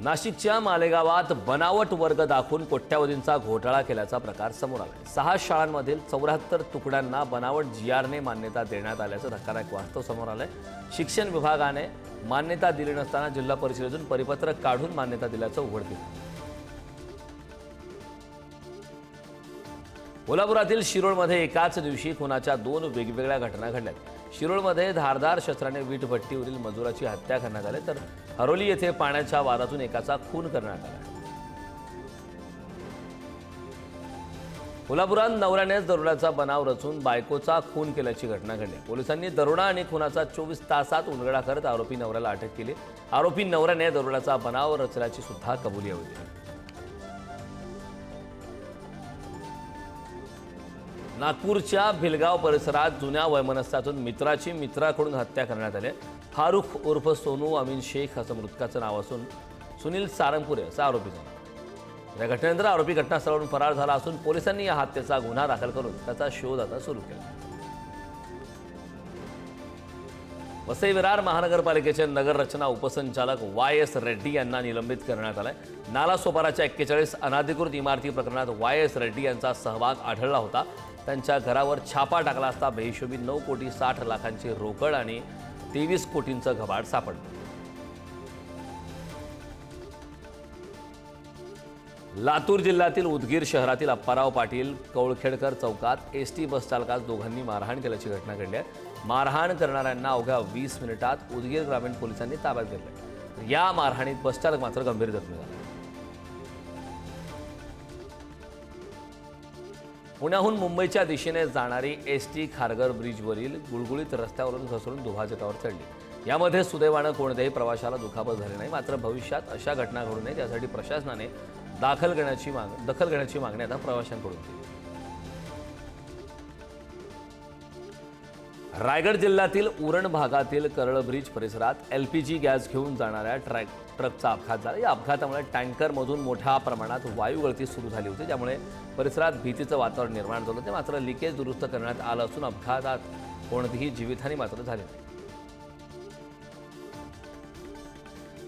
नाशिकच्या मालेगावात बनावट वर्ग दाखवून कोट्यावधींचा घोटाळा केल्याचा प्रकार समोर आला सहा शाळांमधील चौऱ्याहत्तर तुकड्यांना बनावट जी आरने मान्यता देण्यात आल्याचं धक्कादायक वास्तव समोर आलंय. शिक्षण विभागाने मान्यता दिली नसताना जिल्हा परिषदेतून परिपत्रक काढून मान्यता दिल्याचं उघडकीस कोल्हापुरातील शिरोळमध्ये एकाच दिवशी खुनाच्या दोन वेगवेगळ्या घटना घडल्यात. शिरोळमध्ये धारदार शस्त्राने वीटभट्टीवरील मजुराची हत्या करण्यात आली तर हरोली येथे पाण्याच्या वादातून एकाचा खून करण्यात आला. कोल्हापुरात नवऱ्यानेच दरोड्याचा बनाव रचून बायकोचा खून केल्याची घटना घडली. पोलिसांनी दरोडा आणि खुनाचा चोवीस तासात उलगडा करत आरोपी नवऱ्याला अटक केली. आरोपी नवऱ्याने दरोड्याचा बनाव रचल्याची सुद्धा कबुली होती नागपूरच्या भिलगाव परिसरात जुन्या वैमनस्यातून मित्राची मित्राकडून हत्या करण्यात आली फारुख उर्फ सोनू अमीन शेख असं मृतकाचं नाव असून सुनील सारंगपुरे असा आरोपी झाला. या घटनेनंतर आरोपी घटनास्थळावरून फरार झाला असून पोलिसांनी या हत्येचा गुन्हा दाखल करून त्याचा शोध आता सुरू केला. वसई विरार महानगरपालिकेचे नगररचना उपसंचालक वाय एस रेड्डी यांना निलंबित करण्यात आलाय. नालासोपाराच्या एक्केचाळीस अनाधिकृत इमारती प्रकरणात वाय एस रेड्डी यांचा सहभाग आढळला होता. त्यांच्या घरावर छापा टाकला असता बेहिशोबी नऊ कोटी साठ लाखांची रोकड आणि तेवीस कोटींचं घबाड सापडलं. लातूर जिल्ह्यातील उदगीर शहरातील अप्पाराव पाटील कौळखेडकर चौकात एस टी बसचालकास दोघांनी मारहाण केल्याची घटना घडली आहे. मारहाण करणाऱ्यांना अवघ्या वीस मिनिटात उदगीर ग्रामीण पोलिसांनी ताब्यात घेतलं या मारहाणीत बसचालक मात्र गंभीर जखमी झाला. पुण्याहून मुंबईच्या दिशेने जाणारी एस टी खारघर ब्रिजवरील गुळगुळीत रस्त्यावरून घसरून दुभाजकावर चढली. यामध्ये सुदैवानं कोणत्याही प्रवाशाला दुखापत झाली नाही मात्र भविष्यात अशा घटना घडू नये त्यासाठी प्रशासनाने दाखल घेण्याची माग दखल घेण्याची मागणी आता प्रवाशांकडून केली. रायगड जिल्ह्यातील उरण भागातील करळ ब्रिज परिसरात एल पी जी गॅस घेऊन जाणाऱ्या ट्रॅक ट्रकचा अपघात झाला. या अपघातामुळे टँकरमधून मोठ्या प्रमाणात वायू गळती सुरू झाली होती त्यामुळे परिसरात भीतीचं वातावरण निर्माण झालं होते. मात्र लिकेज दुरुस्त करण्यात आलं असून अपघातात कोणतीही जीवितहानी मात्र झाली नाही.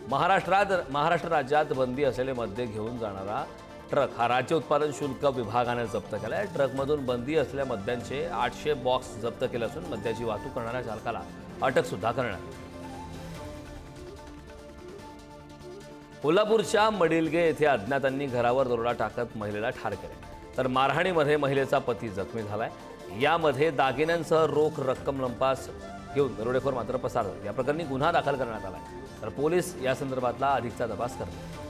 महाराष्ट्रात महाराष्ट्र राज्यात बंदी असलेले मद्य घेऊन जाणारा ट्रक हा राज्य उत्पादन शुल्क विभागाने जप्त केला आहे. ट्रकमधून बंदी असलेल्या मद्यांचे आठशे बॉक्स जप्त केले असून मद्याची वाहतूक करणाऱ्या चालकाला अटकसुद्धा करण्यात आली. कोल्हापूरच्या मडिलगे येथे अज्ञातांनी घरावर दरोडा टाकत महिलेला ठार केले. तर मारहाणीमध्ये महिलेचा पती जखमी झालाय. यामध्ये दागिन्यांसह रोख रक्कम लंपास घेऊन दरोडेखोर मात्र पसार झाले. या प्रकरणी गुन्हा दाखल करण्यात आला आहे तर पोलीस या संदर्भातला अधिकचा तपास करतात